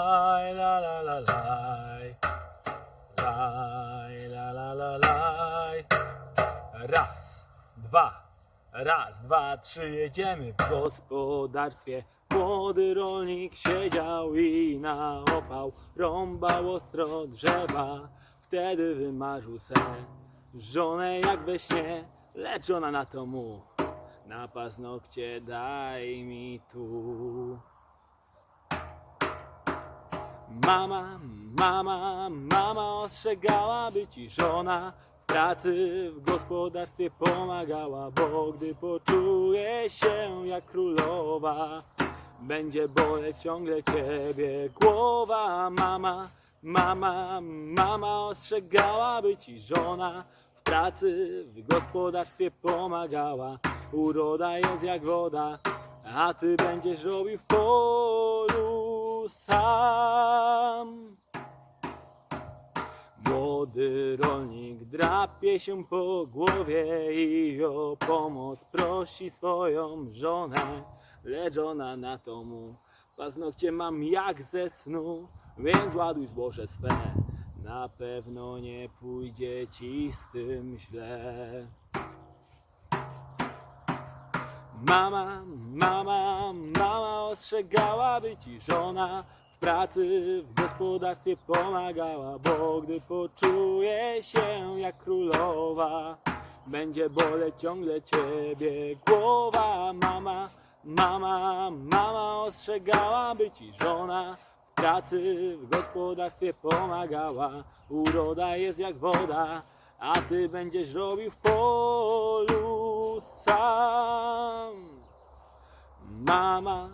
laj, la la la la la la. Raz, dwa, raz, dwa, trzy, jedziemy w gospodarstwie. Młody rolnik siedział i na opał rąbał ostro drzewa. Wtedy wymarzył se żonę jak we śnie, lecz ona na to mu na paznokcie daj mi tu. Mama, mama, mama ostrzegała, by ci żona w pracy, w gospodarstwie pomagała, bo gdy poczuje się jak królowa, będzie boleć ciągle ciebie głowa. Mama, mama, mama ostrzegała, by ci żona w pracy, w gospodarstwie pomagała. Uroda jest jak woda, a ty będziesz robił w polu sam. Młody rolnik drapie się po głowie i o pomoc prosi swoją żonę, lecz ona na to mu paznokcie mam jak ze snu, więc ładuj zboże swe, na pewno nie pójdzie ci z tym źle. Mama, mama, mama ostrzegała, by ci żona w pracy, w gospodarstwie pomagała, bo gdy poczuje się jak królowa, będzie boleć ciągle ciebie głowa. Mama, mama, mama ostrzegała, by ci żona w pracy, w gospodarstwie pomagała. Uroda jest jak woda, a ty będziesz robił w polu sam. Mama,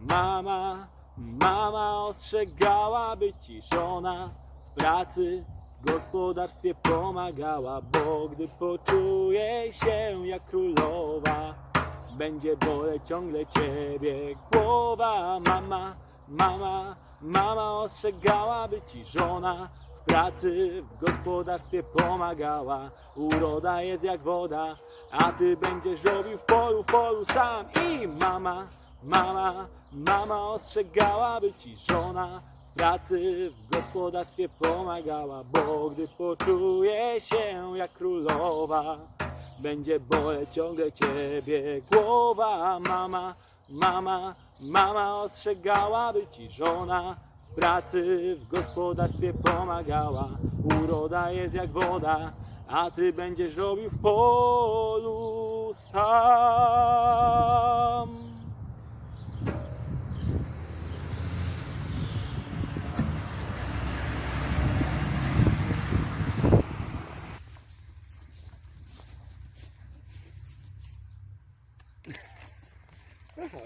mama, mama ostrzegała, by ci żona w pracy, w gospodarstwie pomagała, bo gdy poczuje się jak królowa, będzie boleć ciągle ciebie głowa. Mama, mama, mama ostrzegała, by ci żona w pracy, w gospodarstwie pomagała. Uroda jest jak woda, a ty będziesz robił w polu, w polu sam. I mama, mama, mama ostrzegała, by ci żona w pracy, w gospodarstwie pomagała, bo gdy poczuje się jak królowa, będzie boleć ciągle ciebie głowa. Mama, mama, mama ostrzegała, by ci żona w pracy, w gospodarstwie pomagała. Uroda jest jak woda, a ty będziesz robił w polu sam. Aha,